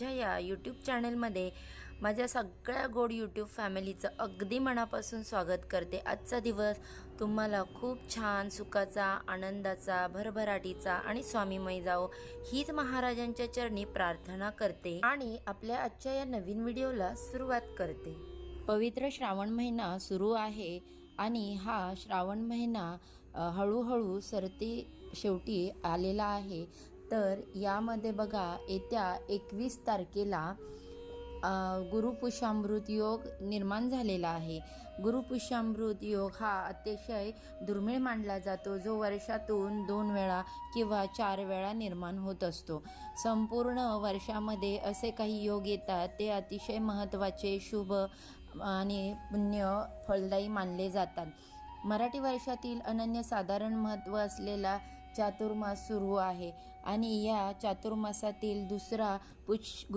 माझ्या या यूट्यूब चॅनलमध्ये माझ्या सगळ्या गोड यूट्यूब फॅमिलीचं अगदी मनापासून स्वागत करते. आजचा दिवस तुम्हाला खूप छान सुखाचा आनंदाचा भरभराटीचा आणि स्वामीमय जाओ हीच महाराजांच्या चरणी प्रार्थना करते आणि आपल्या आजच्या या नवीन व्हिडिओला सुरुवात करते. पवित्र श्रावण महिना सुरू आहे आणि हा श्रावण महिना हळूहळू सरते शेवटी आलेला आहे. तर यामध्ये बघा येत्या एकवीस तारखेला गुरुपुषामृत गुरुपुष्यामृत योग निर्माण झालेला आहे. गुरुपुष्यामृत योग हा अतिशय दुर्मिळ मानला जातो जो वर्षातून दोन वेळा किंवा चार वेळा निर्माण होत असतो. संपूर्ण वर्षामध्ये असे काही योग येतात ते अतिशय महत्त्वाचे शुभ आणि पुण्य फलदायी मानले जातात. मराठी वर्षातील अनन्यसाधारण महत्त्व असलेला चातुर्मास सुरू आहे आणि या चातुर्मासातील दुसरा पुष